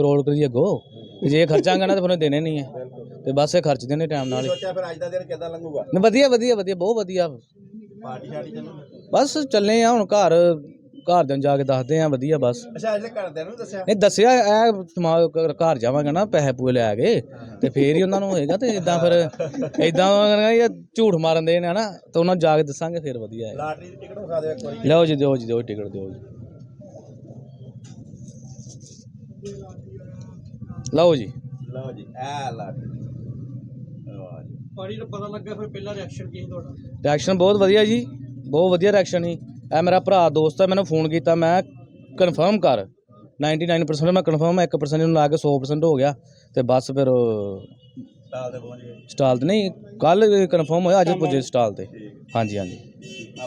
ਕਰੋੜ ਕਰੀ ਅੱਗੋ। ਜੇ ਖਰਚਾਂਗੇ ਨਾ ਤਾਂ ਫਿਰ ਦੇਣੇ ਨਹੀਂ ਹੈ ਤੇ ਬਸ ਇਹ ਖਰਚਦੇ ਨੇ ਟਾਈਮ ਨਾਲ ਹੀ। ਸੋਚਿਆ ਫਿਰ ਅੱਜ ਦਾ ਦਿਨ ਕਿੱਦਾਂ ਲੰਘੂਗਾ? ਨਹੀਂ, ਵਧੀਆ ਵਧੀਆ ਵਧੀਆ ਬਹੁਤ ਵਧੀਆ। ਪਾਰਟੀ ਸ਼ਾਰਟੀ ਚੱਲੂ? ਬਸ ਚੱਲੇ ਆ ਹੁਣ ਘਰ ਘਰ ਦੇ ਜਾ ਕੇ ਦੱਸਦੇ ਆ ਵਧੀਆ ਬਸ। ਅੱਛਾ ਅਜੇ ਘਰਦਿਆਂ ਨੂੰ ਦੱਸਿਆ? ਇਹ ਦੱਸਿਆ ਇਹ ਘਰ ਜਾਵਾਂਗਾ ਨਾ ਪੈਸੇ ਪੂਏ ਲੈ ਕੇ। ਤੇ ਫੇਰ ਹੀ ਉਹਨਾਂ ਨੂੰ ਹੋਏਗਾ ਤੇ ਇਦਾਂ ਫਿਰ ਇਦਾਂ ਇਹ ਝੂਠ ਮਾਰਨ ਦੇ ਨੇ ਨਾ ਤੇ ਉਹਨਾਂ ਨੂੰ ਜਾ ਕੇ ਦੱਸਾਂਗੇ ਫਿਰ ਵਧੀਆ ਹੈ। ਲਾਟਰੀ ਦੀ ਟਿਕਟ ਵਿਖਾ ਦਿਓ ਇੱਕ ਵਾਰੀ। ਲਓ ਜੀ ਦਿਓ ਜੀ ਦਿਓ ਟਿਕਟ ਦਿਓ ਜੀ। ਲਓ ਜੀ। ਲਓ ਜੀ ਐ ਜੀ। ਪਾਣੀ ਦਾ ਪਤਾ ਲੱਗਾ ਫਿਰ ਪਹਿਲਾ ਰਿਐਕਸ਼ਨ ਕੀ ਸੀ ਤੁਹਾਡਾ? ਰਿਐਕਸ਼ਨ ਬਹੁਤ ਵਧੀਆ ਜੀ ਬਹੁਤ ਵਧੀਆ ਰਿਐਕਸ਼ਨ ਸੀ। ਇਹ ਮੇਰਾ ਭਰਾ ਦੋਸਤ ਹੈ ਮੈਨੂੰ ਫੋਨ ਕੀਤਾ ਮੈਂ ਕਨਫਰਮ ਕਰ। 99% ਮੈਂ ਕਨਫਰਮ 1% ਨੂੰ ਲਾ ਕੇ 100% ਹੋ ਗਿਆ। ਤੇ ਬਸ ਫਿਰ ਪਹੁੰਚ ਗਏ। ਸਟਾਲ ਤੇ ਨਹੀਂ ਕੱਲ ਕਨਫਰਮ ਹੋਇਆ ਅੱਜ ਪੁੱਜੇ ਸਟਾਲ ਤੇ। ਹਾਂਜੀ ਹਾਂਜੀ। ਆ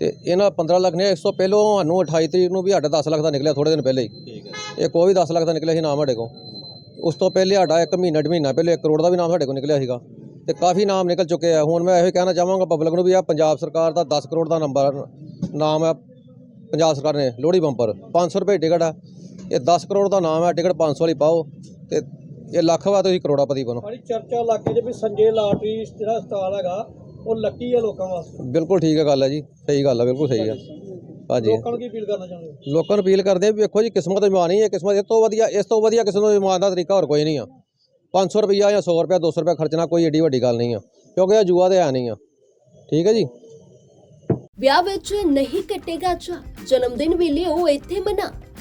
ਤੇ ਇਹਨਾਂ 15 ਲੱਖ ਨੇ ਇਸ ਤੋਂ ਪਹਿਲੋਂ ਸਾਨੂੰ 28 ਤਰੀਕ ਨੂੰ ਵੀ ਸਾਡਾ 10 ਲੱਖ ਦਾ ਨਿਕਲਿਆ ਥੋੜੇ ਦਿਨ ਪਹਿਲੇ ਹੀ। ਠੀਕ ਹੈ। ਇਹ ਕੋਈ ਵੀ 10 ਲੱਖ ਦਾ ਨਿਕਲਿਆ ਸੀ ਨਾਮ ਸਾਡੇ ਕੋਲ। ਉਸ ਤੋਂ ਪਹਿਲੇ ਸਾਡਾ ਇੱਕ ਮਹੀਨਾ ਡੇਢ ਮਹੀਨਾ ਪਹਿਲੇ 1 ਕਰੋੜ ਦਾ ਵੀ ਨਾਮ ਸਾਡੇ ਕੋਲ ਨਿਕਲਿਆ ਸੀਗਾ। ਤੇ ਕਾਫੀ ਨਾਮ ਨਿਕਲ ਚੁੱਕੇ ਆ। ਹੁਣ ਮੈਂ ਇਹੋ ਕਹਿਣਾ ਚਾਹਾਂਗਾ ਪਬਲਿਕ ਨੂੰ ਵੀ ਆ ਪੰਜਾਬ ਸਰਕਾਰ ਦਾ 10 ਕਰੋੜ ਦਾ ਨੰਬਰ ਨਾਮ ਹੈ ਪੰਜਾਬ ਸਰਕਾਰ ਨੇ ਲੋਹੜੀ ਬੰਪਰ। 500 ਰੁਪਏ ਟਿਕਟ ਆ। ਇਹ 10 ਕਰੋੜ ਦਾ ਨਾਮ ਹੈ ਟਿਕਟ 500 ਵਾਲੀ ਪਾਓ। ਤੇ ਇਹ ਲੱਖ ਵਾ ਤੁਸੀਂ ਕਰੋੜਾਪਤੀ ਬਣੋ। ਬੜੀ ਚਰਚਾ ਇਲਾਕੇ 'ਚ ਵੀ ਸੰਜੇ ਲਾਟਰੀ ਜਿਹੜਾ ਸਟਾਲ ਹੈਗਾ ਉਹ ਲੱਕੀ ਵਾਸਤੇ? ਬਿਲਕੁਲ ਠੀਕ ਹੈ ਗੱਲ ਹੈ ਜੀ ਸਹੀ ਗੱਲ ਹੈ ਬਿਲਕੁਲ ਸਹੀ ਹੈ। ਹਾਂਜੀ। ਲੋਕਾਂ ਨੂੰ ਕੀ ਅਪੀਲ ਕਰਨਾ ਚਾਹੁੰਦੇ ਹੋ? ਲੋਕਾਂ ਨੂੰ ਅਪੀਲ ਕਰਦੇ ਆ ਵੀ ਵੇਖੋ ਜੀ ਕਿਸਮਤ ਇਮਾਨ ਹੈ ਕਿਸਮਤ ਇਸ ਤੋਂ ਵਧੀਆ ਇਸ ਤੋਂ ਵਧੀਆ ਕਿਸੇ ਨੂੰ ਇਮਾਨ ਦਾ ਤਰੀਕਾ ਹੋਰ ਕੋਈ ਨਹੀਂ ਆ। 500 ਰੁਪਈਆ ਜਾਂ 100 ਰੁਪਇਆ 200 ਰੁਪਇਆ ਖਰਚਣਾ ਕੋਈ ਏਡੀ ਵੱਡੀ ਗੱਲ ਨਹੀਂ ਆ ਕਿਉਂਕਿ ਇਹ ਜੂਆ ਤੇ ਹੈ ਨਹੀਂ ਆ। ਠੀਕ ਹੈ ਜੀ? ਵਿਆਹ ਵਿੱਚ ਨਹੀਂ ਕੱਟੇਗਾ ਚਾ ਜਨਮ ਦਿਨ ਵੀ ਲਿਓ ਇੱਥੇ ਮਨਾ।